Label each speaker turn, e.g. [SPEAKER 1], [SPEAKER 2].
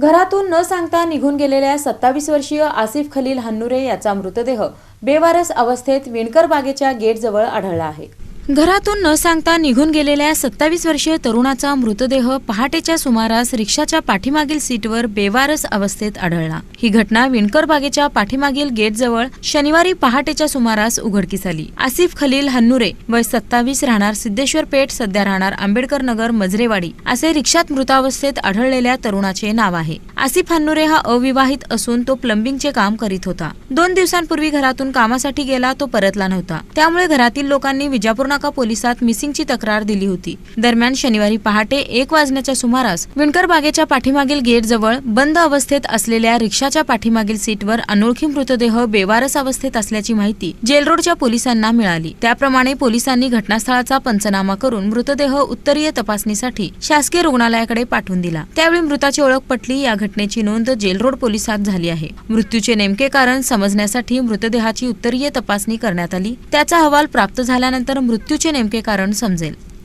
[SPEAKER 1] घरातून न सांगता निघून गेलेल्या सत्तावीस वर्षीय आसिफ खलील हन्नुरे याचा मृतदेह बेवारस अवस्थेत विणकर बागेच्या गेटजवळ आढळला आहे. घरातून न सांगता निघून गेलेल्या सत्तावीस वर्षीय तरुणाचा मृतदेह पहाटेच्या सुमारास रिक्षाच्या पाठीमागील सीटवर बेवारस अवस्थेत आढळला. ही घटना विणकर बागेच्या पाठीमागील गेटजवळ शनिवारी पहाटेच्या सुमारास उघडकीस आली. आसिफ खलील हन्नुरे वय सत्तावीस राहणार सिद्धेश्वर पेठ सध्या राहणार आंबेडकर नगर मजरेवाडी असे रिक्षात मृतावस्थेत आढळलेल्या तरुणाचे नाव आहे. आसिफ हन्नुरे हा अविवाहित असून तो प्लंबिंगचे काम करीत होता. दोन दिवसांपूर्वी घरातून कामासाठी गेला तो परतला नव्हता. त्यामुळे घरातील लोकांनी विजापूर नाका पोलिसात मिसिंगची तक्रार दिली होती? दरम्यान शनिवारी पहाटे एक वाजण्याच्या सुमारास विणकर बागेच्या पाठीमागील गेट जवळ बंद अवस्थेत असलेल्या रिक्षाच्या पाठीमागील सीटवर अनोळखी मृतदेह बेवारस अवस्थेत असल्याची माहिती जेलरोडच्या पोलिसांना मिळाली. त्याप्रमाणे पोलिसांनी घटनास्थळाचा पंचनामा करून मृतदेह उत्तरीय तपासणीसाठी शासकीय रुग्णालयाकडे पाठवून दिला. त्यावेळी मृताची ओळख पटली. या घटनेची नोंद जेलरोड पोलिसात झाली आहे. मृत्यूचे नेमके कारण समजण्यासाठी मृतदेहाची उत्तरीय तपासणी करण्यात आली. त्याचा अहवाल प्राप्त झाल्यानंतर मृत्यूचे नेमके कारण समजेल.